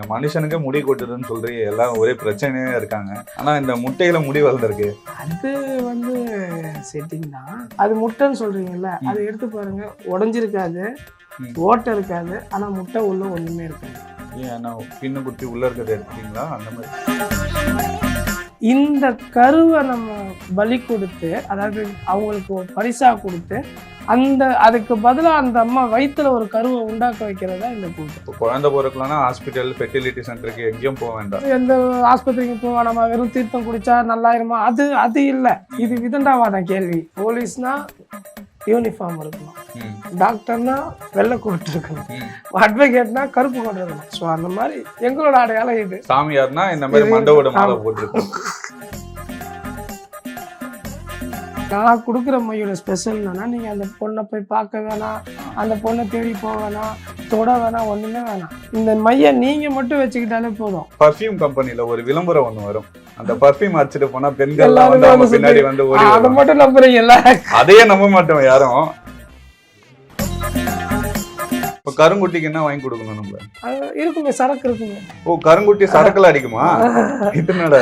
மனுஷனுக்கு முடி கொட்டுதுன்னு சொல்றீங்க. எல்லாம் ஒரே பிரச்சனையா இருக்காங்க. ஆனா இந்த முட்டையில முடி வளர்ந்துருக்கு. அது வந்து செட்டிங் தான். அது முட்டைன்னு சொல்றீங்கல்ல அதை எடுத்து பாருங்க. உடஞ்சிருக்காது. ஓட்டை இருக்காது. ஆனா முட்டை உள்ள ஒண்ணுமே இருக்காது. ஏன் நான் பின்னு குத்தி உள்ள இருக்கிறத எடுத்தீங்களா அந்த மாதிரி. இந்த கருவை நம்ம பலி கொடுத்து அதாவது அவங்களுக்கு ஒரு பரிசா கொடுத்து அந்த அதுக்கு பதிலாக அந்த அம்மா வயித்துல ஒரு கருவை உண்டாக்க வைக்கிறது இந்த இப்போ குழந்தை பிறக்கலன்னா ஹாஸ்பிட்டல் ஃபெர்டிலிட்டி சென்டருக்கு எங்கேயும் போக வேண்டாம். எந்த ஆஸ்பத்திரிக்கு போவா நம்ம வெறும் தீர்த்தம் குடிச்சா நல்லாயிருமா? அது அது இல்லை. இது விதண்டாவாதான் கேள்வி. போலீஸ்னா யூனிஃபார்ம் இருக்கணும். டாக்டர்னா வெள்ளை கோட் இருக்கணும். அட்வொகேட்னா கருப்பு கோட் இருக்கணும். ஸோ அந்த மாதிரி எங்களோட அடையாளம் இது. சாமியார்னா இந்த மாதிரி மண்டவோட மாலை போட்டிருக்கோம் நான் கொடுக்குற மையோட ஸ்பெஷல் என்னன்னா நீங்கள் அந்த பொண்ணை போய் பார்க்க வேணாம் அந்த பொண்ணை தேடி போக வேணாம் தொட வேணாம் ஒன்றுமே வேணாம். இந்த மையை நீங்கள் மட்டும் வச்சுக்கிட்டாலே போதும். பர்ஃப்யூம் கம்பெனில ஒரு விளம்பரம் ஒண்ணு வரும். அந்த பர்ஃப்யூம் அடிச்சுட்டு போனா பெண்கள் வந்து அவங்க பின்னாடி வந்து அதை. மட்டும் நம்புறீங்கல்ல? அதையே நம்ப மாட்டோம் யாரும். கருங்குட்டிக்கு என்ன வாங்கி கொடுக்கணும் நம்ம இருக்குமே சரக்கு இருக்குமே ஓ கருங்குட்டி சரக்குல அடிக்குமா? இது என்னடா?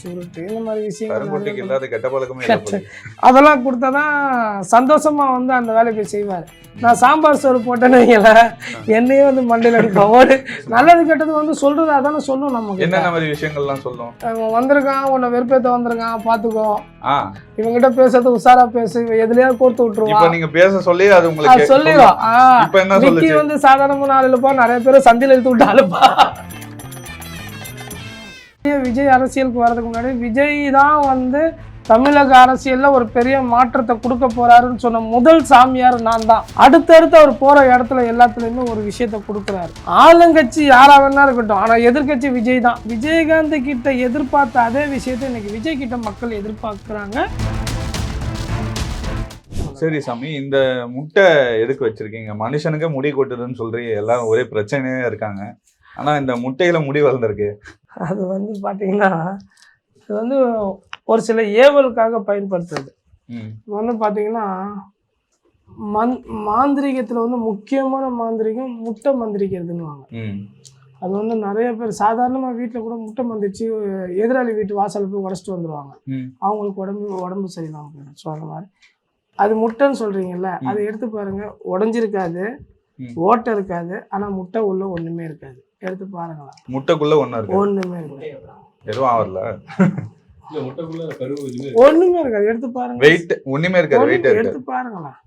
சுருட்டு இந்த மாதிரி விஷயங்கள் கருங்குட்டிக்கு இல்லாத கெட்ட பழக்கமே. அதெல்லாம் கொடுத்தாதான் சந்தோஷமா வந்து அந்த வேலையை போய் செய்வார். நான் சாம்பார் சோறு போட்டேன்னு என்னையே வந்து மண்டையில் அடிப்போம் நல்லது கெட்டது வந்து சொல்றது அதானே சொல்லும் நமக்கு என்னென்ன மாதிரி விஷயங்கள்லாம் சொல்லும்? அவன் வந்திருக்கான் உன்னை வெறுப்பேத்த வந்திருக்கான் பாத்துக்கோ. ஆ. இவங்கிட்ட பேசுறது உஷாரா பேசு இவன் எதுலயாவது கோர்த்து விட்டுருவான். நீங்க பேச சொல்லி அது உங்களுக்கு சொல்லிடும் வந்து சாதாரணமான ஆள் நிறைய பேர் சந்தையில் இழுத்து விட்டு ஆளுப்பா விஜய் அரசியலுக்கு வர்றதுக்கு முன்னாடி விஜய் தான் வந்து தமிழக அரசியல்ல ஒரு பெரிய மாற்றத்தை கொடுக்க போறாருன்னு சொன்ன முதல் சாமியார் நான் தான். அடுத்தடுத்து அவர் போற இடத்துல எல்லாத்துலயுமே ஒரு விஷயத்த கொடுக்குறாரு. ஆளுங்கட்சி யாரா வேணா இருக்கட்டும் ஆனா எதிர்கட்சி விஜய் தான். விஜயகாந்த் கிட்ட எதிர்பார்த்த அதே விஷயத்தை இன்னைக்கு விஜய் கிட்ட மக்கள் எதிர்பார்க்குறாங்க. சரி சாமி இந்த முட்டை எதுக்கு வச்சிருக்கீங்க? மனுஷனுக்கு முடி கொட்டுதுன்னு சொல்றீங்க. எல்லாம் ஒரே பிரச்சனையா இருக்காங்க. ஆனா இந்த முட்டையில முடி வளர்ந்துருக்கு. அது வந்து பார்த்தீங்கன்னா இது வந்து ஒரு சில ஏவலுக்காக பயன்படுத்துறது. வந்து பார்த்தீங்கன்னா மந் மாந்திரிகத்தில் வந்து முக்கியமான மாந்திரிகம் முட்டை மந்திரிக்கிறதுன்னுவாங்க. அது வந்து நிறைய பேர் சாதாரணமாக வீட்டில் கூட முட்டை மந்திரிச்சு எதிராளி வீட்டு வாசலில் போய் உடச்சிட்டு வந்துடுவாங்க அவங்களுக்கு உடம்பு உடம்பு போயிடும். ஸோ அந்த மாதிரி. அது முட்டைன்னு சொல்கிறீங்கல்ல அதை எடுத்து பாருங்க. உடஞ்சிருக்காது. ஓட்டை இருக்காது ஆனால் முட்டை உள்ள ஒன்றுமே இருக்காது. எடுத்து பாருங்களேன். முட்டைக்குள்ள ஒண்ணு இருக்கு. ஒன்றுமே இருக்காது. எதுவும் ஆவரல ஒண்ணுமே இருக்காது. எடுத்து பாருங்க. வெயிட் ஒண்ணுமே இருக்காது. ஒண்ணுமே வெயிட் இருக்கு. எடுத்து பாருங்களேன்.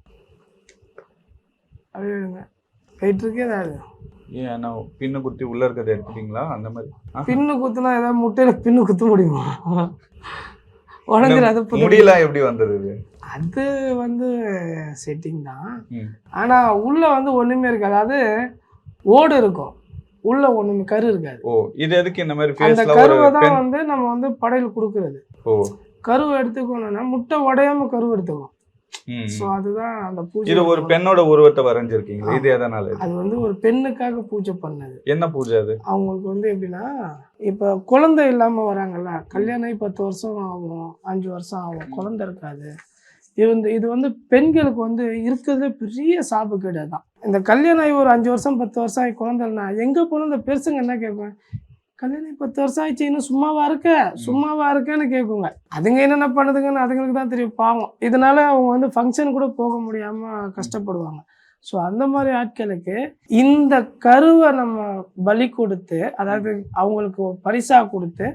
அப்படியே இருங்க வெயிட் இருக்கே ஏதாவது? ஏன் நான் பின்னு குத்தி உள்ள இருக்கிறத எடுத்துட்டீங்களா? அந்த மாதிரி? பின்னு குத்துனா ஏதாவது முட்டையில பின்னு குத்த முடியுமா? உடஞ்சிடாது புது முடியெல்லாம் எப்படி வந்தது இது? அது வந்து செட்டிங் தான். ஆனா உள்ள வந்து ஒண்ணுமே இருக்காது. அது ஓடு இருக்கும். உள்ள ஒண்ணுமே கரு இருக்காது. ஓ இது எதுக்கு இந்த மாதிரி அந்த கருவை தான் வந்து நம்ம வந்து படையல் கொடுக்கறது. ஓ. கருவை எடுத்துக்கணும்னா முட்டை உடையாம கருவு எடுத்துக்கணும். ம். அதுதான் அந்த பூஜை இது ஒரு பெண்ணோட உருவத்தை வரைஞ்சிருக்கீங்க இது எதனால? அது வந்து ஒரு பெண்ணுக்காக பூஜை பண்ணது. என்ன பூஜை அது? அவங்களுக்கு வந்து எப்படின்னா இப்போ குழந்தை இல்லாமல் வராங்கல்ல கல்யாணம் பத்து வருஷம் ஆகும் அஞ்சு வருஷம் ஆகும் குழந்தை இருக்காது. இது வந்து இது வந்து பெண்களுக்கு வந்து இருக்கிறதுல பெரிய சாபக்கேடு தான் இந்த கல்யாணம் ஆகி ஒரு அஞ்சு வருஷம் பத்து வருஷம் ஆகி குழந்தை எங்கே போனாலும் இந்த பெருசுங்க என்ன கேட்பேன் கல்யாணம் பத்து வருஷம் ஆயிடுச்சு இன்னும் சும்மாவா இருக்க? சும்மாவா இருக்கேன்னு கேட்குங்க அதுங்க என்னென்ன பண்ணுதுங்கன்னு அதுங்களுக்கு தான் தெரியும் பாவம். இதனால அவங்க வந்து ஃபங்க்ஷன் கூட போக முடியாமல் கஷ்டப்படுவாங்க. ஸோ அந்த மாதிரி ஆட்களுக்கு இந்த கருவை நம்ம பலி கொடுத்து அதாவது அவங்களுக்கு பரிசாக கொடுத்து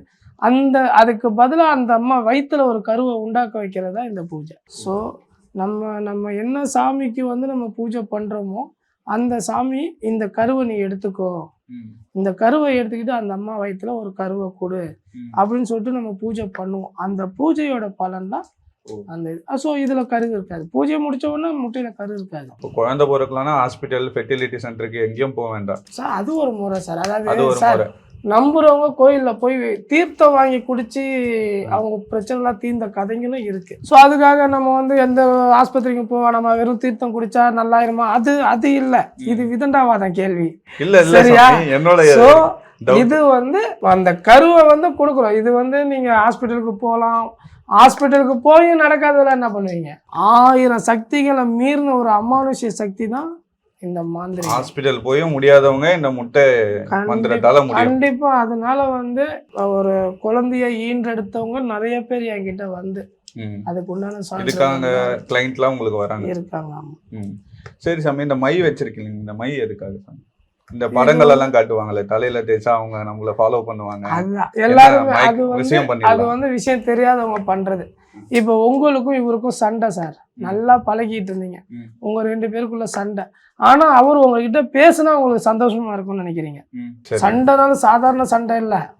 அந்த அதுக்கு பதிலாக அந்த அம்மா வயித்துல ஒரு கருவை உண்டாக்க வைக்கிறது தான் இந்த பூஜை. ஸோ நம்ம நம்ம என்ன சாமிக்கு வந்து நம்ம பூஜை பண்ணுறோமோ அந்த சாமி இந்த கருவை நீ எடுத்துக்கோ. இந்த கருவை எடுத்துக்கிட்டு அந்த அம்மா வயித்துல ஒரு கருவை கொடு. அப்படின்னு சொல்லிட்டு நம்ம பூஜை பண்ணுவோம். அந்த பூஜையோட பலன் தான். அந்த ஸோ இதுல கரு இருக்காது. பூஜை முடிச்ச உடனே முட்டையில கரு இருக்காது. இப்போ குழந்தை பிறக்கலன்னா ஹாஸ்பிட்டல் ஃபெர்டிலிட்டி சென்டருக்கு எங்கேயும் போக வேண்டாம். சார் அது ஒரு முறை சார் அது அதாவது சார் நம்புறவங்க கோயில்ல போய் தீர்த்தம் வாங்கி குடிச்சு அவங்க பிரச்சனைலாம் தீர்ந்த கதைங்களும் இருக்கு. ஸோ அதுக்காக நம்ம வந்து எந்த ஆஸ்பத்திரிக்கு போவோம் நம்ம வெறும் தீர்த்தம் குடிச்சா நல்லாயிருமா அது அது இல்லை. இது விதண்டாவாதான் கேள்வி. இல்ல சரியா? என்னோட ஸோ. இது வந்து அந்த கருவை வந்து கொடுக்குறோம். இது வந்து நீங்க ஹாஸ்பிட்டலுக்கு போகலாம். ஹாஸ்பிட்டலுக்கு போய் நடக்காததெல்லாம் என்ன பண்ணுவீங்க? ஆயிரம் சக்திகளை மீறின ஒரு அமானுஷ்ய சக்தி தான் இந்த மாந்திரி ஹாஸ்பிட்டல் போயும் முடியாதவங்க இந்த முட்டை மந்திரத்தால முடியும். கண்டிப்பா அதனால வந்து ஒரு குழந்தைய ஈன்றெடுத்தவங்க நிறைய பேர் என்கிட்ட வந்து. அதுக்கு உண்டான சான்று கிளைண்ட்லாம் உங்களுக்கு வராங்க? இருக்காங்க ஆமா. சரி சாமி இந்த மை வச்சிருக்கீங்க இந்த மை எதுக்காக சாமி? இந்த படங்கள் எல்லாம் காட்டுவாங்கல்ல தலையில தேய்ச்சா அவங்க நம்மள ஃபாலோ பண்ணுவாங்க. எல்லாருமே அது வந்து விஷயம் தெரியாதவங்க பண்றது. இப்போ உங்களுக்கும் இவருக்கும் சண்டை சார். நல்லா பழகிட்டு இருந்தீங்க. உங்க ரெண்டு பேருக்குள்ள சண்டை. ஆனா அவர் உங்ககிட்ட பேசினா உங்களுக்கு சந்தோஷமா இருக்கும்னு நினைக்கிறீங்க. சண்டைனாலும் சாதாரண சண்டை இல்ல.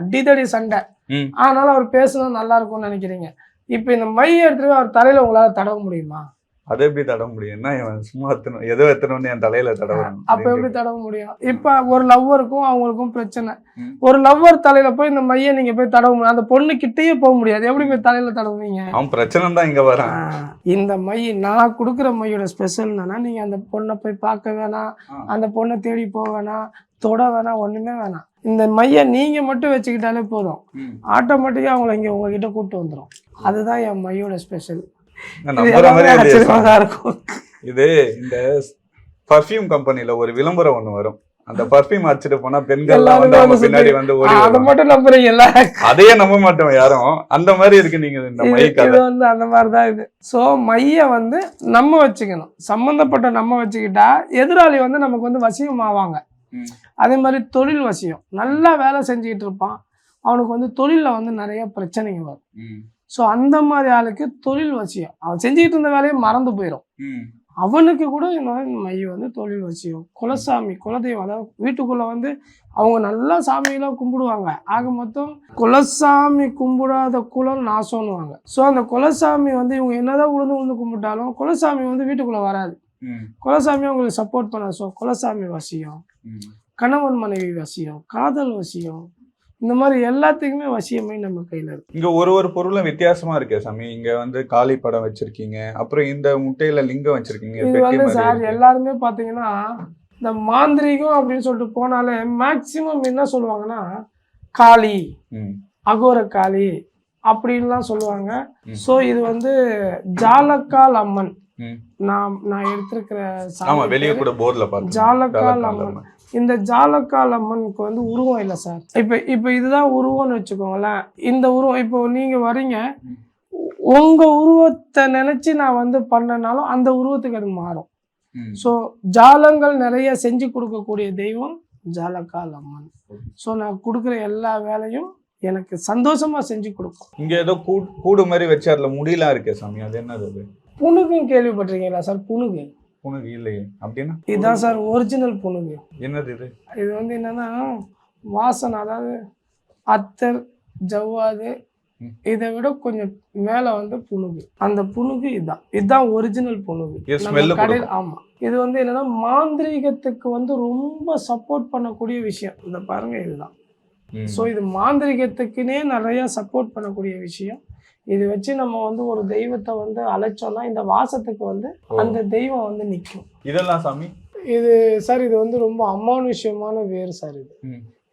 அடிதடி சண்டை. ம். ஆனால அவர் பேசினா நல்லா இருக்கும்னு நினைக்கிறீங்க. இப்போ இந்த மைய எடுத்துட்டு அவர் தலையில உங்களால தடவ முடியுமா? அதை எப்படி தடவ முடியும்? என்ன இவன் சும்மா எத்தணும் எதோ எத்தணும்னு என் தலையில தடவணும் அப்ப எப்படி தடவ முடியும்? இப்ப ஒரு லவ்வருக்கும் அவங்களுக்கும் பிரச்சனை. ஒரு லவ்வர் தலையில போய் இந்த மைய நீங்க போய் தடவ முடியும். அந்த பொண்ணு கிட்டயே போக முடியாது. எப்படி போய் தலையில தடவுவீங்க? அவன் பிரச்சனை தான் இங்க வரான். இந்த மை நான் கொடுக்குற மையோட ஸ்பெஷல் என்னன்னா நீங்க அந்த பொண்ணை போய் பார்க்க வேணாம். அந்த பொண்ணை தேடி போக வேணாம். தொட வேணாம். ஒண்ணுமே வேணாம். இந்த மைய நீங்க மட்டும் வச்சுக்கிட்டாலே போதும். ஆட்டோமேட்டிக்கா அவங்கள இங்க உங்ககிட்ட கூட்டு வந்துரும். அதுதான் என் மையோட ஸ்பெஷல் இருக்கும். இது இந்த பர்ஃப்யூம் கம்பெனில ஒரு விளம்பரம் ஒண்ணு வரும். அந்த பர்ஃப்யூம் அடிச்சுட்டு போனா பெண்கள் வந்து அவங்க பின்னாடி வந்து ஓடி அதை. மட்டும் நம்புறீங்கல்ல அதையே நம்ப மாட்டோம் யாரும். அந்த மாதிரி இருக்கு நீங்க இந்த இது- மை இது வந்து அந்த மாதிரி தான் இது. ஸோ மைய வந்து நம்ம வச்சுக்கணும். சம்மந்தப்பட்ட நம்ம வச்சுக்கிட்டா எதிராளி வந்து நமக்கு வந்து வசியம் ஆவாங்க. அதே மாதிரி தொழில் வசியம். நல்லா வேலை செஞ்சுக்கிட்டு இருப்பான். அவனுக்கு வந்து தொழிலில் வந்து நிறைய பிரச்சனைங்க வரும். ஸோ அந்த மாதிரி ஆளுக்கு தொழில் வசியம். அவன் செஞ்சுக்கிட்டு இருந்த வேலையை மறந்து போயிடும். அவனுக்கு கூட இந்த மை வந்து தொழில் வசியம். குலசாமி குலதெய்வம் அதாவது வீட்டுக்குள்ள வந்து அவங்க நல்லா சாமியெல்லாம் கும்பிடுவாங்க. ஆக மொத்தம் குலசாமி கும்பிடாத குலம் நாசம்னுவாங்க. ஸோ அந்த குலசாமி வந்து இவங்க என்னதான் உழுந்து உழுந்து கும்பிட்டாலும் குலசாமி வந்து வீட்டுக்குள்ள வராது. குலசாமி அவங்களுக்கு சப்போர்ட் பண்ண ஸோ குலசாமி வசியம். கணவன் மனைவி வசியம். காதல் வசியம். இந்த மாதிரி எல்லாத்துக்குமே வசியமே நம்ம கையில இருக்கு இங்க ஒரு ஒரு பொருளும் வித்தியாசமா இருக்கே சாமி இங்க வந்து காளி படம் வச்சிருக்கீங்க அப்புறம் இந்த முட்டையில லிங்கம் வச்சிருக்கீங்க இது வந்து சார். எல்லாருமே பார்த்தீங்கன்னா இந்த மாந்திரீகம் அப்படின்னு சொல்லிட்டு போனாலே மேக்சிமம் என்ன சொல்லுவாங்கன்னா காளி. அகோர காளி அப்படின்லாம் சொல்லுவாங்க. ஸோ இது வந்து ஜாலக்கால் அம்மன். நான் நான் எடுத்திருக்கிற ஜாலக்கால் அம்மன். இந்த ஜாலக்கால் அம்மனுக்கு வந்து உருவம் இல்லை சார். இப்போ இப்போ இதுதான் உருவம்னு வச்சுக்கோங்களேன். இந்த உருவம் இப்போ நீங்க வரீங்க உங்க உருவத்தை நினைச்சு நான் வந்து பண்ணனாலும் அந்த உருவத்துக்கு அது மாறும். ஸோ ஜாலங்கள் நிறைய செஞ்சு கொடுக்கக்கூடிய தெய்வம் ஜாலக்கால் அம்மன் ஸோ நான் கொடுக்குற எல்லா வேலையும் எனக்கு சந்தோஷமா செஞ்சு கொடுக்கும். இங்க ஏதோ கூடு மாதிரி வச்சு அதுல முடியெல்லாம் இருக்கே சாமி. அது என்னது அது? புணுகும் கேள்விப்பட்டிருக்கீங்களா சார்? புணுகு. உனக்கு இல்லையே. அப்படின்னா இதுதான் சார் ஒரிஜினல் புணுகு. என்னது இது? இது வந்து என்னன்னா வாசனை அதாவது அத்தர் ஜவ்வாது. இதை விட கொஞ்சம் மேல வந்து புணுகு. அந்த புணுகு இதுதான் இதுதான் ஒரிஜினல் ஸ்மெல்லு கடையில் ஆமா. இது வந்து என்னன்னா மாந்திரீகத்துக்கு வந்து ரொம்ப சப்போர்ட் பண்ணக்கூடிய விஷயம். இந்த பாருங்க இதுதான். ஸோ இது மாந்திரிகத்துக்குனே நிறைய சப்போர்ட் பண்ணக்கூடிய விஷயம். இது வச்சு நம்ம வந்து ஒரு தெய்வத்தை வந்து அழைச்சோம்னா இந்த வாசத்துக்கு வந்து அந்த தெய்வம் வந்து நிற்கும் இதெல்லாம் சாமி? இது சார் இது வந்து ரொம்ப அமானுஷ்யமான வேர் சார் இது.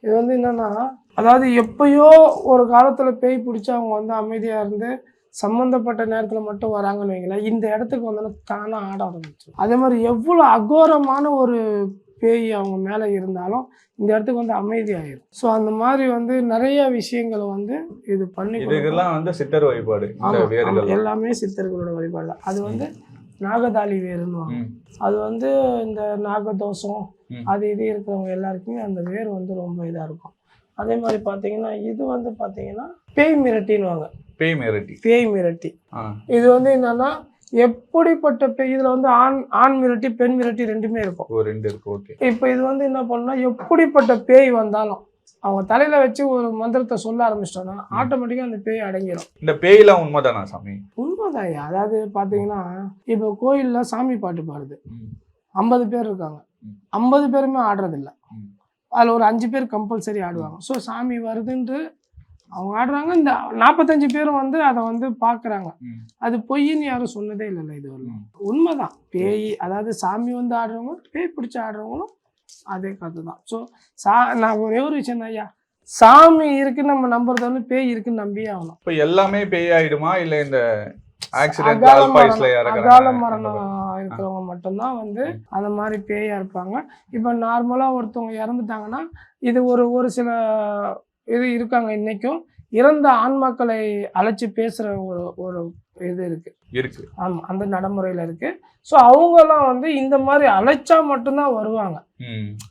இது வந்து என்னன்னா அதாவது எப்பயோ ஒரு காலத்துல பேய் பிடிச்சி அவங்க வந்து அமைதியா இருந்து சம்மந்தப்பட்ட நேரத்துல மட்டும் வராங்கன்னு வைங்களேன் இந்த இடத்துக்கு வந்தோன்னா தானா ஆட ஆரம்பிச்சு அதே மாதிரி எவ்வளோ அகோரமான ஒரு பேய் அவங்க மேல இருந்தாலும் இந்த இடத்துக்கு வந்து அமைதியாயிரும். ஸோ அந்த மாதிரி வந்து நிறைய விஷயங்களை வந்து இது பண்ணி. இதுக்கெல்லாம் வந்து சித்தர் வழிபாடு. எல்லாமே சித்தர்களோட வழிபாடு. அது வந்து நாகதாளி வேறுன்னு. அது வந்து இந்த நாகதோஷம். அது இது இருக்கிறவங்க எல்லாருக்குமே அந்த வேர் வந்து ரொம்ப இதாக இருக்கும். அதே மாதிரி பார்த்தீங்கன்னா இது வந்து பார்த்தீங்கன்னா பேய் மிரட்டின்னுவாங்க. பேய் மிரட்டி. பேய் மிரட்டி. இது வந்து என்னன்னா எப்படிப்பட்ட பேய் இதில் வந்து ஆண் ஆண் மிரட்டி பெண் மிரட்டி ரெண்டுமே இருக்கும். ரெண்டு இருக்கு ஓகே. இப்போ இது வந்து என்ன பண்ணா எப்படிப்பட்ட பேய் வந்தாலும் அவங்க தலையில வச்சு ஒரு மந்திரத்தை சொல்ல ஆரம்பிச்சிட்டோன்னா ஆட்டோமேட்டிக்காக அந்த பேய் அடங்கிடும் இந்த பேய்லாம் உண்மைதானா சாமி? உண்மைதான் அதாவது பார்த்தீங்கன்னா இப்போ கோயில்ல சாமி பாட்டு பாடுது. ஐம்பது பேர் இருக்காங்க. ஐம்பது பேருமே ஆடுறதில்ல. ம். அதில் ஒரு அஞ்சு பேர் கம்பல்சரி ஆடுவாங்க. ஸோ சாமி வருதுன்ட்டு அவங்க ஆடுறாங்க. இந்த நாற்பத்தஞ்சு பேரும் வந்து அதை வந்து பார்க்குறாங்க. அது பொய்ன்னு யாரும் சொன்னதே இல்லைல்ல இது வரலாம் உண்மைதான். பேய் அதாவது சாமி வந்து ஆடுறவங்க பேய் பிடிச்சி ஆடுறவங்களும் அதே கதை தான் ஸோ சா நான் ஒரே ஒரு விஷயம் ஐயா. சாமி இருக்குன்னு நம்ம நம்புறத வந்து பேய் இருக்குன்னு நம்பியே ஆகணும். இப்ப எல்லாமே பேய் ஆயிடுமா? இல்ல இந்த அகால மரணம் இருக்கிறவங்க மட்டும்தான் வந்து அந்த மாதிரி பேயா இருப்பாங்க. இப்போ நார்மலாக ஒருத்தவங்க இறந்துட்டாங்கன்னா இது ஒரு ஒரு சில இது இருக்காங்க இன்னைக்கும். இறந்த ஆன்மாக்களை அழைச்சி பேசுகிற ஒரு ஒரு இது இருக்கு. இருக்கு. ஆமாம் அந்த நடைமுறையில் இருக்கு. ஸோ அவங்கெல்லாம் வந்து இந்த மாதிரி அழைச்சா மட்டும்தான் வருவாங்க.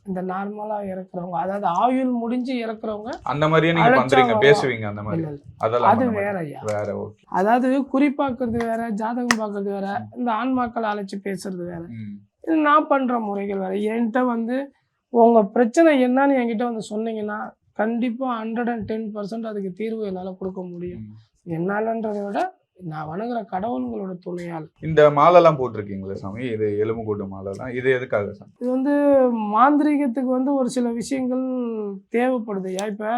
இந்த நார்மலாக இறக்குறவங்க அதாவது ஆயுள் முடிஞ்சு இறக்குறவங்க அந்த மாதிரியே நீங்க அழைச்சா பண்றீங்க வரும். பேசுவீங்க அந்த மாதிரி. அதெல்லாம் அது மாட்டீங்க. வேற அதாவது குறிப்பாக்குறது வேற ஜாதகம் பார்க்கறது வேற இந்த ஆன்மாக்களை அழைச்சி பேசுறது வேற. நான் பண்ற முறைகள் வேற. என்கிட்ட வந்து உங்க பிரச்சனை என்னன்னு என்கிட்ட வந்து சொன்னீங்கன்னா கண்டிப்பா ஹண்ட்ரட் அண்ட் டென் பர்சன்ட் அதுக்கு தீர்வு என்னால கொடுக்க முடியும். என்னாலன்றதை விட நான் வணங்குற கடவுள்களோட துணையால். இந்த மாலைலாம் போட்டிருக்கீங்களே சாமி? இது எலும்பு கூட்டு மாலைலாம். இது எதுக்காக சாமி? இது வந்து மாந்திரீகத்துக்கு வந்து ஒரு சில விஷயங்கள் தேவைப்படுது. ஏன் இப்போ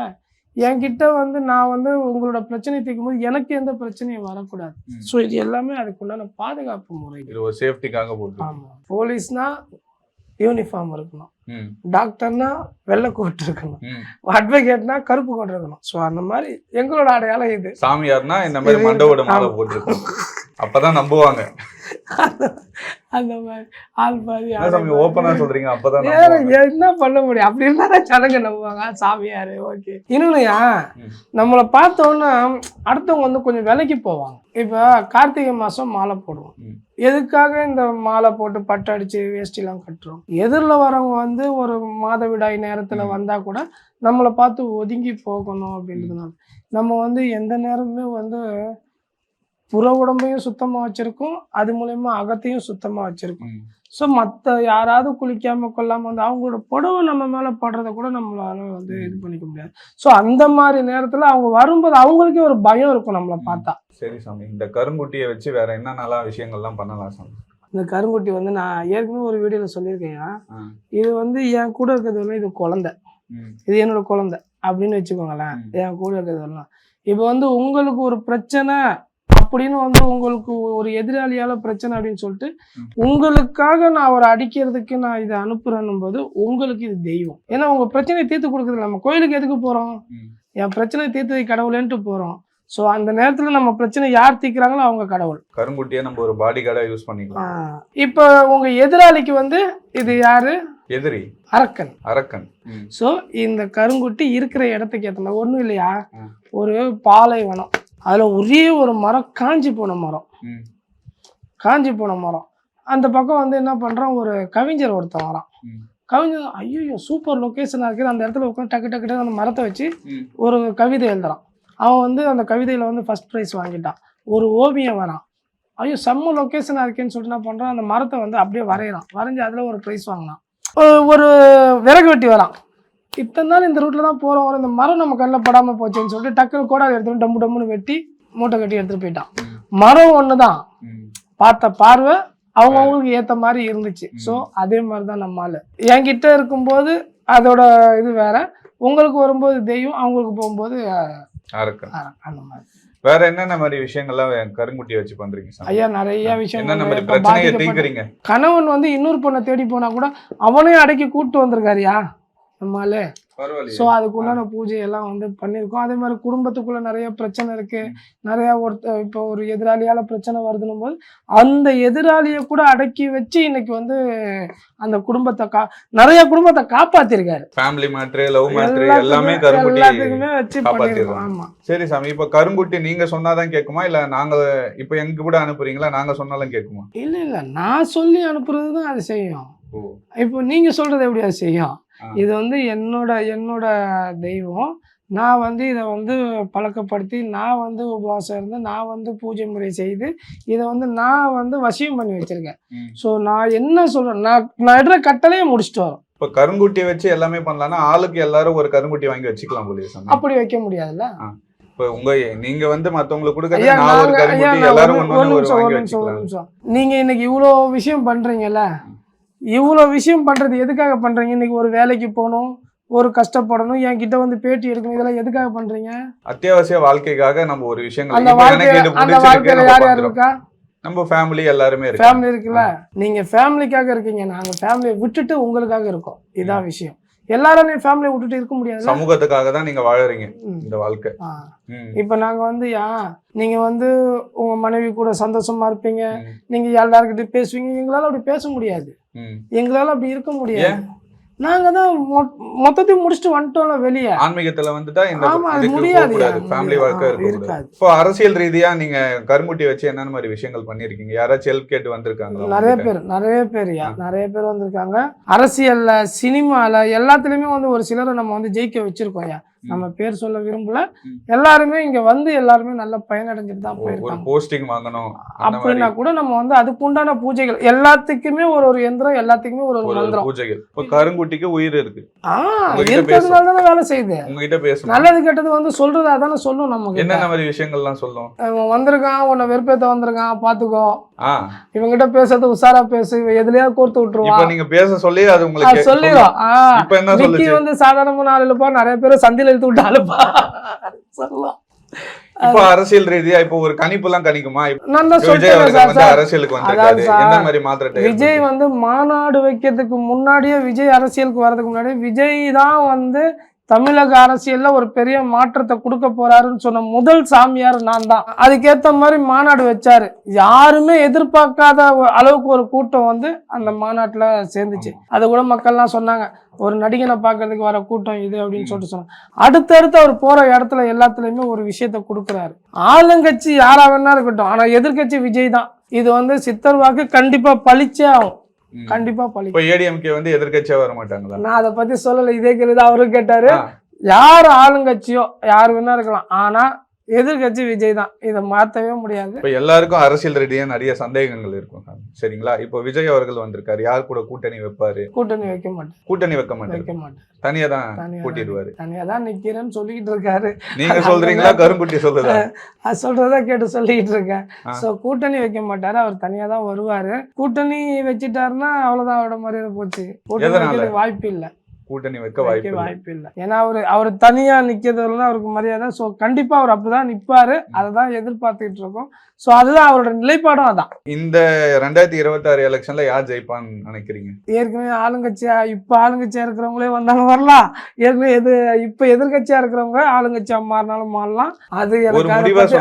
என்கிட்ட வந்து நான் வந்து உங்களோட பிரச்சனை தீர்க்கும் போது எனக்கு எந்த பிரச்சனையும் வரக்கூடாது. ஸோ இது எல்லாமே அதுக்குண்டான பாதுகாப்பு முறைகள். இது ஒரு சேஃப்டிக்காக போட்டு ஆமாம் போலீஸ்னா யூனிஃபார்ம் இருக்கணும். டாக்டர்னா வெள்ளை கோட் இருக்கணும். அட்வொகேட்னா கருப்பு கோட் இருக்கணும். ஸோ அந்த மாதிரி எங்களோட அடையாளம் இது. சாமியார்னா இந்த மாதிரி மண்டவோட மாலை. போட்டிருக்கோம் அப்பதான் நம்புவாங்க. அந்த மாதிரி ஆள் பாதி. ஓப்பனா சொல்றீங்க? அப்பதான். என்ன பண்ண முடியும்? அப்படி இருந்தா ஜனங்க நம்புவாங்க. சாமியாரு ஓகே. இன்னொன்னுயா. நம்மளை பார்த்தோன்னா அடுத்தவங்க வந்து கொஞ்சம் விலைக்கு போவாங்க. இப்போ கார்த்திகை மாசம் மாலை போடுவோம். எதுக்காக இந்த மாலை போட்டு பட்டு அடிச்சு வேஷ்டிலாம் கட்டுறோம்? எதிரில் வரவங்க வந்து ஒரு மாதவிடாய் நேரத்துல ம். வந்தா கூட நம்மளை பார்த்து ஒதுங்கி போகணும் அப்படின்றதுனால நம்ம வந்து எந்த நேரமுமே வந்து புற உடம்பையும் சுத்தமா வச்சிருக்கோம் அது மூலயமா அகத்தையும் சுத்தமா வச்சிருக்கோம். ஸோ மற்ற யாராவது குளிக்காம கொள்ளாம வந்து அவங்களோட புடவை நம்ம மேல படுறத கூட நம்மளால வந்து இது பண்ணிக்க முடியாது. ஸோ அந்த மாதிரி நேரத்துல அவங்க வரும்போது அவங்களுக்கே ஒரு பயம் இருக்கும் நம்மளை பார்த்தா. சரி சாமி இந்த கருங்குட்டியை வச்சு வேற என்ன நல்ல விஷயங்கள்லாம் பண்ணலாம் சாமி இந்த கருங்குட்டி வந்து நான் ஏற்கனவே ஒரு வீடியோல சொல்லியிருக்கேன். இது வந்து என் கூட இருக்கிறது வந்து இது குழந்தை. இது என்னோட குழந்தை அப்படின்னு வச்சுக்கோங்களேன். என் கூட இருக்கிறது எல்லாம் இப்போ வந்து உங்களுக்கு ஒரு பிரச்சனை அப்படின்னு வந்து உங்களுக்கு ஒரு எதிராளியால பிரச்சனை அப்படின்னு சொல்லிட்டு. உங்களுக்காக நான் அவரை அடிக்கிறதுக்கு நான் இதை அனுப்புறேன்னும் போது உங்களுக்கு இது தெய்வம் ஏன்னா உங்க பிரச்சனையை தீர்த்து கொடுக்குறது நம்ம கோயிலுக்கு எதுக்கு போறோம். என் பிரச்சனை தீர்த்தது கடவுளேன்ட்டு போறோம் ஸோ அந்த நேரத்துல நம்ம பிரச்சனை யார் தீர்க்கிறாங்களோ அவங்க கடவுள். கருங்குட்டியை நம்ம ஒரு பாடி கார்டா யூஸ் பண்ணிக்கலாம் இப்போ உங்க எதிராளிக்கு வந்து இது யாரு? எதிரி. அரக்கன். அரக்கன். ஸோ இந்த கருங்குட்டி இருக்கிற இடத்துக்கு ஏற்ற மாதிரி ஒன்றும் இல்லையா. ஒரு பாலைவனம் அதில் ஒரே ஒரு மரம் காஞ்சி போன மரம். காஞ்சி போன மரம். அந்த பக்கம் வந்து என்ன பண்ணுறான் ஒரு கவிஞர் ஒருத்தன் வரான். கவிஞர் ஐயோ சூப்பர் லொக்கேஷனாக இருக்குது. அந்த இடத்துல உட்காந்து டக்கு டக்கு டக்கு அந்த மரத்தை வச்சு. ஒரு கவிதை எழுதுறான். அவன் வந்து அந்த கவிதையில் வந்து ஃபஸ்ட் ப்ரைஸ் வாங்கிட்டான். ஒரு ஓவியம் வரான். ஐயோ செம்ம லொக்கேஷனாக இருக்கேன்னு சொல்லிட்டு என்ன பண்ணுறான் அந்த மரத்தை வந்து அப்படியே வரைகிறான் வரைஞ்சி அதில் ஒரு ப்ரைஸ் வாங்கினான். ஒரு- விறகு வெட்டி வரான். இத்தனை நாள் இந்த ரூட்டில் தான் போகிறோம் வரோம் இந்த மரம் நம்ம கண்ணில் படாமல் போச்சுன்னு சொல்லிட்டு டக்குனு கோடாரி எடுத்துகிட்டு டம்மு டம்முன்னு வெட்டி மூட்டை கட்டி எடுத்துகிட்டு போயிட்டான். மரம் ஒன்று தான் பார்த்த பார்வை அவங்கவுங்களுக்கு ஏற்ற மாதிரி இருந்துச்சு. ஸோ அதே மாதிரி தான் நம்ம என்கிட்ட இருக்கும்போது அதோட இது வேற. உங்களுக்கு வரும்போது தெய்வம் அவங்களுக்கு போகும்போது அரக்கன் அந்த மாதிரி. வேற என்னென்ன மாதிரி விஷயங்கள்லாம் கருங்குட்டியை வச்சு பண்றீங்க ஐயா நிறைய விஷயம் என்னென்ன மாதிரி பிரச்சனையை தீர்க்கறீங்க? கணவன் வந்து இன்னொரு பொண்ணை தேடி போனா கூட அவனையும் அடக்கி கூப்பிட்டு வந்திருக்காருயா நம்மால. ஸோ அதுக்கு உண்டான பூஜை எல்லாம் வந்து பண்ணியிருக்கோம். அதே மாதிரி குடும்பத்துக்குள்ள நிறைய பிரச்சனை இருக்கு. நிறைய ஒருத்த இப்போ ஒரு எதிராளியால பிரச்சனை வருதுன்னும் போது அந்த எதிராளியை கூட அடக்கி வச்சு இன்னைக்கு வந்து அந்த குடும்பத்தை கா நிறைய குடும்பத்தை காப்பாத்திருக்காரு. ஃபேமிலி மேட்ரு லவ் மேட்ரு எல்லாமே கருங்குட்டி எல்லாத்துக்குமே வச்சு காப்பாத்திடுறாங்க. ஆமா. சரி சாமி இப்ப கருங்குட்டி நீங்க சொன்னாதான் கேக்குமா இல்ல நாங்க இப்ப எங்க கூட அனுப்புறீங்களா? நாங்க சொன்னாலும் கேக்குமா இல்ல இல்ல. நான் சொல்லி அனுப்புறது தான் அது செய்யும். இப்போ நீங்க சொல்றது எப்படி அது செய்யும். இது வந்து என்னோட என்னோட தெய்வம். நான் வந்து இதை வந்து பழக்கப்படுத்தி நான் வந்து உபவாசம் இருந்து நான் வந்து பூஜை முறை செய்து இதை வந்து நான் வந்து வசியம் பண்ணி வச்சிருக்கேன். ஸோ நான் என்ன சொல்றேன் நான் நான் எடுற கட்டளையே முடிச்சுட்டு வரோம் இப்ப கருங்குட்டியை வச்சு எல்லாமே பண்ணலாம்னா ஆளுக்கு எல்லாரும் ஒரு கருங்குட்டி வாங்கி வச்சுக்கலாம் சாமி. அப்படி வைக்க முடியாதுல்ல? இப்ப உங்க நீங்க வந்து மத்தவங்களுக்கு கொடுக்கறது ஐயா நான் ஒரு கருங்குட்டி எல்லாரும் நிமிஷம் நிமிஷம் நீங்க இன்னைக்கு இவ்வளோ விஷயம் பண்றீங்கல்ல? இவ்வளோ விஷயம் பண்றது எதுக்காக பண்றீங்க? இன்னைக்கு ஒரு வேலைக்கு போகணும் ஒரு கஷ்டப்படணும் என்கிட்ட வந்து பேட்டி எடுக்கணும் இதெல்லாம் எதுக்காக பண்றீங்க? அத்தியாவசிய வாழ்க்கைக்காக நம்ம ஒரு விஷயங்கள் அந்த வாழ்க்கை அந்த வாழ்க்கையில யார் யார். இருக்கா? நம்ம ஃபேமிலி எல்லாருமே இருக்கு ஃபேமிலி இருக்குல்ல? நீங்க ஃபேமிலிக்காக இருக்கீங்க. நாங்க ஃபேமிலியை விட்டுட்டு உங்களுக்காக இருக்கோம். இதான் விஷயம். எல்லாரும் ஃபேமிலியை விட்டுட்டு இருக்க முடியாது. சமூகத்துக்காக தான் நீங்க வாழறீங்க இந்த வாழ்க்கை. இப்போ நாங்க வந்து யா நீங்க வந்து உங்க மனைவி கூட சந்தோஷமா இருப்பீங்க. நீங்க எல்லாருக்கிட்டையும் பேசுவீங்க. எங்களால அப்படி பேச முடியாது. எங்களால அப்படி இருக்க முடியாது. நாங்க தான் மொத்தத்தையும் முடிச்சுட்டு வந்துட்டோம்ல வெளியே. ஆன்மீகத்துல வந்துட்டா இந்த முடியாது. ஃபேமிலி வாழ்க்கை இருக்காது. இப்போ அரசியல் ரீதியா நீங்க கருமுட்டி வச்சு என்னென்ன மாதிரி விஷயங்கள் பண்ணிருக்கீங்க யாராச்சும் ஹெல்ப் கேட்டு வந்திருக்காங்களா நிறைய? பேர் நிறைய பேர். நிறைய பேர் வந்திருக்காங்க. அரசியல்ல சினிமால எல்லாத்துலயுமே வந்து ஒரு சிலரை நம்ம வந்து ஜெயிக்க வச்சிருக்கோம். நம்ம பேர் சொல்ல விரும்பல. எல்லாருமே இங்க வந்து எல்லாருமே நல்ல பயனடைஞ்சிட்டு தான் போயிருக்காங்க. போஸ்டிங் வாங்கணும் அப்படின்னா கூட நம்ம வந்து அதுக்குண்டான பூஜைகள் எல்லாத்துக்குமே ஒரு ஒரு எந்திரம் எல்லாத்துக்குமே ஒரு ஒரு மந்திரம். பூஜைகள். இப்போ கருங்குட்டிக்கு உயிர் இருக்கு. ஆ உங்ககிட்ட இருக்கிறதுனால தானே வேலை செய்யுது. உங்ககிட்ட பேசணும் நல்லது கெட்டது வந்து சொல்றது அதானே சொல்லும் நமக்கு. என்னென்ன மாதிரி விஷயங்கள்லாம் சொல்லும்? வந்திருக்கான் உன்னை வெறுப்பேத்த வந்திருக்கான் பாத்துக்கோ. இவங்கிட்ட பேசுறது உஷாரா பேசு எதுலயா கோர்த்து இப்ப விட்டுருவான் நீங்க பேச சொல்லி அது உங்களுக்கு சொல்லிடும் சொல்லுச்சு? வந்து சாதாரணமான ஆள் இல்லப்பா நிறைய பேர் சந்தில இழுத்து விட்ட ஆளுப்பா சொல்லலாம். இப்ப அரசியல் ரீதியா இப்ப ஒரு கணிப்பு எல்லாம் கணிக்குமா அரசியலுக்கு வந்திருக்காரு. விஜய்? வந்து மாநாடு வைக்கிறதுக்கு முன்னாடியே விஜய் அரசியலுக்கு வர்றதுக்கு முன்னாடி விஜய் தான் வந்து தமிழக அரசியல்ல ஒரு பெரிய மாற்றத்தை கொடுக்க போறாருன்னு சொன்ன முதல் சாமியார் நான் தான் அதுக்கேத்த மாதிரி மாநாடு வச்சாரு. யாருமே எதிர்பார்க்காத அளவுக்கு ஒரு கூட்டம் வந்து அந்த மாநாட்டுல சேர்ந்துச்சு. அது கூட மக்கள்லாம் சொன்னாங்க ஒரு நடிகனை பார்க்கறதுக்கு வர கூட்டம் இது அப்படின்னு சொல்லிட்டு சொன்னாங்க. அடுத்தடுத்து அவர் போற இடத்துல எல்லாத்துலயுமே ஒரு விஷயத்த கொடுக்குறாரு. ஆளுங்கட்சி யாரா வேணா இருக்கட்டும் ஆனா எதிர்க்கட்சி விஜய் தான். இது வந்து சித்தர் வாக்கு கண்டிப்பா பளிச்சே ஆகும். கண்டிப்பா பழி இப்ப ஏடிஎம்கே வந்து எதிர்க்கட்சியா வர மாட்டாங்களா நான் அதை பத்தி சொல்லல இதே கேள்விதான் அவரும் கேட்டாரு. யார் ஆளுங்கட்சியோ யார் வேணா இருக்கலாம். ஆனா எதிர்க்கட்சி விஜய் தான். இதை மாத்தவே முடியாது. இப்ப எல்லாருக்கும் அரசியல் ரீதியா நிறைய சந்தேகங்கள் இருக்கும். சரிங்களா? இப்ப விஜய் அவர்கள் வந்திருக்காரு. யார் கூட கூட்டணி வைப்பாரு? கூட்டணி வைக்க மாட்டேன் கூட்டணி வைக்க மாட்டாரு. வைக்க மாட்டேன் தனியா தான் கூட்டிடுவாரு. தனியா தான் நிக்கிறேன்னு சொல்லிக்கிட்டு இருக்காரு. நீங்க சொல்றீங்களா? கருங்குட்டி சொல்லுதா அது சொல்றதா கேட்டு சொல்லிக்கிட்டு இருக்கேன். சோ கூட்டணி வைக்க மாட்டாரு. அவர் தனியா தான் வருவாரு. கூட்டணி வச்சுட்டாருன்னா அவ்வளவுதான். அவரோட மரியாதை போச்சு. கூட்டணி வாய்ப்பு இல்ல. கூட்டணி வைக்க வாய்ப்பு இல்லை. வாய்ப்பு இல்லை ஏன்னா அவரு அவர் தனியா நிக்கிறதுல அவருக்கு மரியாதை. ஸோ கண்டிப்பா அவர் அப்படிதான் நிப்பாரு. அதை தான் எதிர்பார்த்துக்கிட்டு இருக்கோம். ஸோ அதுதான் அவரோட நிலைப்பாடும் அதான். இந்த ரெண்டாயிரத்தி இருபத்தாறு எலெக்ஷன்ல யார் ஜெயிப்பான்னு நினைக்கிறீங்க? ஏற்கனவே ஆளுங்கட்சியா இப்ப ஆளுங்கட்சியா இருக்கிறவங்களே வந்தாலும் வரலாம். ஏற்கனவே எது இப்ப எதிர்க்கட்சியா இருக்கிறவங்க ஆளுங்கட்சியா மாறினாலும் மாறலாம். அது எனக்கு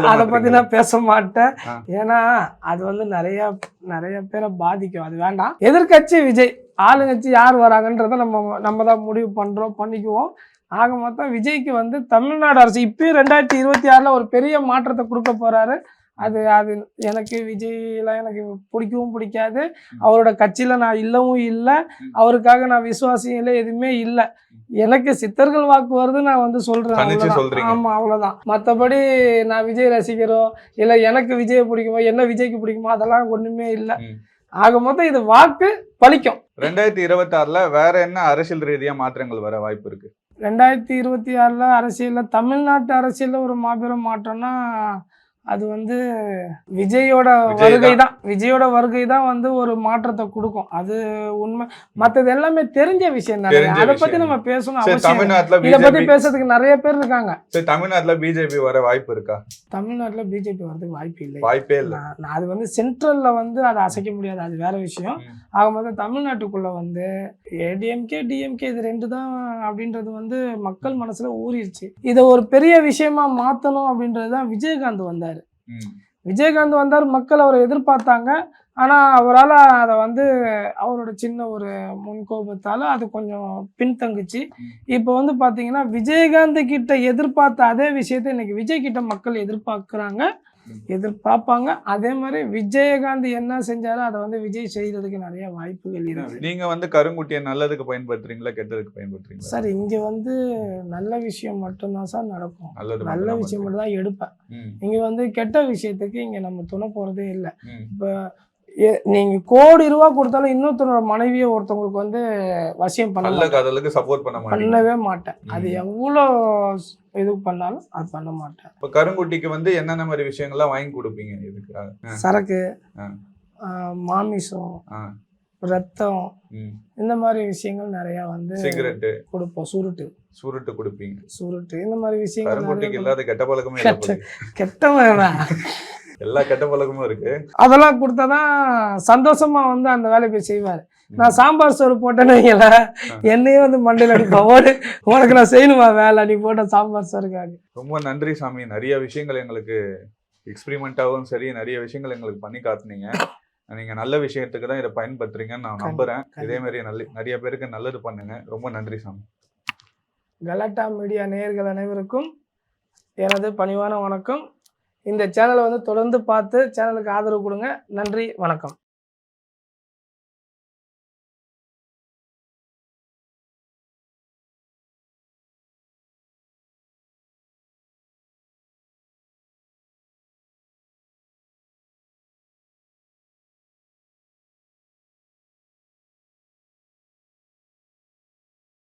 அதை பத்தி- நான் பேச மாட்டேன். ஏன்னா அது வந்து நிறைய நிறைய பேரை பாதிக்கும். அது வேண்டாம். எதிர்க்கட்சி விஜய் ஆளுங்கட்சி யார் வராங்கன்றத நம்ம நம்ம தான் முடிவு பண்றோம் பண்ணிக்குவோம். ஆக மொத்தம் விஜய்க்கு வந்து தமிழ்நாடு அரசு இப்பயும் ரெண்டாயிரத்தி இருபத்தி ஆறுல ஒரு பெரிய மாற்றத்தை கொடுக்க போறாரு. அது அது எனக்கு விஜய்லாம் எனக்கு பிடிக்கவும் பிடிக்காது. அவரோட கட்சியில நான் இல்லவும் இல்லை. அவருக்காக நான் விசுவாசியும் இல்லை எதுவுமே இல்லை. எனக்கு சித்தர்கள் வாக்கு வருது நான் வந்து சொல்றேன். தனிச்சு அவ்வளவுதான். சொல்றீங்க. ஆமா அவ்வளவுதான். மத்தபடி நான் விஜய் ரசிகரோ இல்ல எனக்கு விஜய் பிடிக்குமோ என்ன விஜய்க்கு பிடிக்குமோ அதெல்லாம் ஒண்ணுமே இல்லை. ஆக மொத்தம் இது வாக்கு பலிக்கும் ரெண்டாயிரத்தி இருபத்தாறுல வேற என்ன அரசியல் ரீதியா மாற்றங்கள் வர வாய்ப்பு இருக்கு? ரெண்டாயிரத்தி இருபத்தி ஆறில் அரசியலில் தமிழ்நாட்டு அரசியலில் ஒரு மாபெரும் மாற்றம்னா அது வந்து விஜயோட விஜய் வருகை தான். விஜயோட வருகை தான் வந்து ஒரு மாற்றத்தை கொடுக்கும். அது உண்மை. மற்றது எல்லாமே தெரிஞ்ச விஷயம் தானே. அதை பத்தி. நம்ம பேசணும். தமிழ்நாட்டுல இதை பத்தி பேசுறதுக்கு நிறைய பேர் இருக்காங்க. தமிழ்நாட்டுல பிஜேபி வர வாய்ப்பு இருக்கா? தமிழ்நாட்டுல பிஜேபி வரதுக்கு வாய்ப்பு இல்லை. வாய்ப்பே இல்ல. அது வந்து சென்ட்ரல்ல வந்து அதை அசைக்க முடியாது. அது வேற விஷயம். ஆக மொத்தம் தமிழ்நாட்டுக்குள்ள வந்து ஏடிஎம்கே டிஎம்கே இது ரெண்டு தான் அப்படின்றது வந்து மக்கள் மனசுல ஊறிடுச்சு. இதை ஒரு பெரிய விஷயமா மாத்தணும் அப்படின்றது தான் விஜயகாந்த் வந்தார். விஜயகாந்த் வந்தார் மக்கள் அவரை எதிர்பார்த்தாங்க ஆனா அவரால் அதை வந்து அவரோட சின்ன ஒரு முன்கோபத்தால அது கொஞ்சம் பின்தங்குச்சு. இப்போ வந்து பாத்தீங்கன்னா விஜயகாந்த் கிட்ட எதிர்பார்த்த அதே விஷயத்தை இன்னைக்கு விஜய் கிட்ட மக்கள் எதிர்பார்க்குறாங்க. எதிர்பார்ப்பாங்க. அதே மாதிரி விஜயகாந்த் என்ன செஞ்சாரோ அதை வந்து விஜய் செய்யறதுக்கு நிறைய வாய்ப்புகள் இருக்கு. நீங்க வந்து கருங்குட்டியை நல்லதுக்கு பயன்படுத்துறீங்களா கெட்டதுக்கு பயன்படுத்துறீங்களா? சார் இங்க வந்து நல்ல விஷயம் மட்டும்தான் சார் நடக்கும். நல்ல மட்டும்தான் விஷயம் மட்டும் தான் எடுப்பேன் இங்க வந்து கெட்ட விஷயத்துக்கு இங்க நம்ம துணை போறதே இல்லை. இப்போ ஏ- நீங்க கோடி ரூபா கொடுத்தாலும் இன்னொருத்தரோட மனைவியை ஒருத்தவங்களுக்கு வந்து வசியம் பண்ண நல்ல மாட்டேன். காதலுக்கு சப்போர்ட் பண்ண பண்ணவே மாட்டேன். அது. எவ்வளோ இது பண்ணாலும் அது பண்ண மாட்டேன். இப்ப கருங்குட்டிக்கு வந்து என்னென்ன மாதிரி விஷயங்கள்லாம் வாங்கி கொடுப்பீங்க இதுக்காக சரக்கு மாமிசம் ரத்தம். இந்த மாதிரி விஷயங்கள் நிறைய வந்து சிகரெட்டு. கொடுப்போம். சுருட்டு. சுருட்டு கொடுப்பீங்க. சுருட்டு. இந்த மாதிரி விஷயங்கள் இல்லாத கெட்ட பழக்கமே கெட்ட-. கெட்டவன் எல்லா கெட்ட பழக்கமும் இருக்கு. அதெல்லாம் கொடுத்தாதான் சந்தோஷமா வந்து அந்த வேலையை போய் செய்வார். நான் சாம்பார் சோறு போட்டேன்னு என்னையும் வந்து மண்டையில் அடிப்பேன். ஓடு உனக்கு நான் செய்யணுமா வேலை? நீ போட்ட சாம்பார் சோறுக்காக ரொம்ப நன்றி சாமி. நிறைய விஷயங்கள் எங்களுக்கு எக்ஸ்பிரிமெண்ட்டாகவும் சரி நிறைய விஷயங்கள் எங்களுக்கு பண்ணி காட்டுனீங்க. நீங்க நல்ல விஷயத்துக்கு தான் இதை பயன்படுத்துறீங்கன்னு நான் நம்புறேன். இதே மாதிரி நல்ல நிறைய பேருக்கு நல்லது பண்ணுங்க. ரொம்ப நன்றி சாமி. கலாட்டா மீடியா நேயர்கள் அனைவருக்கும் எனது பணிவான வணக்கம். இந்த சேனலை வந்து தொடர்ந்து பார்த்து சேனலுக்கு ஆதரவு கொடுங்க. நன்றி வணக்கம்.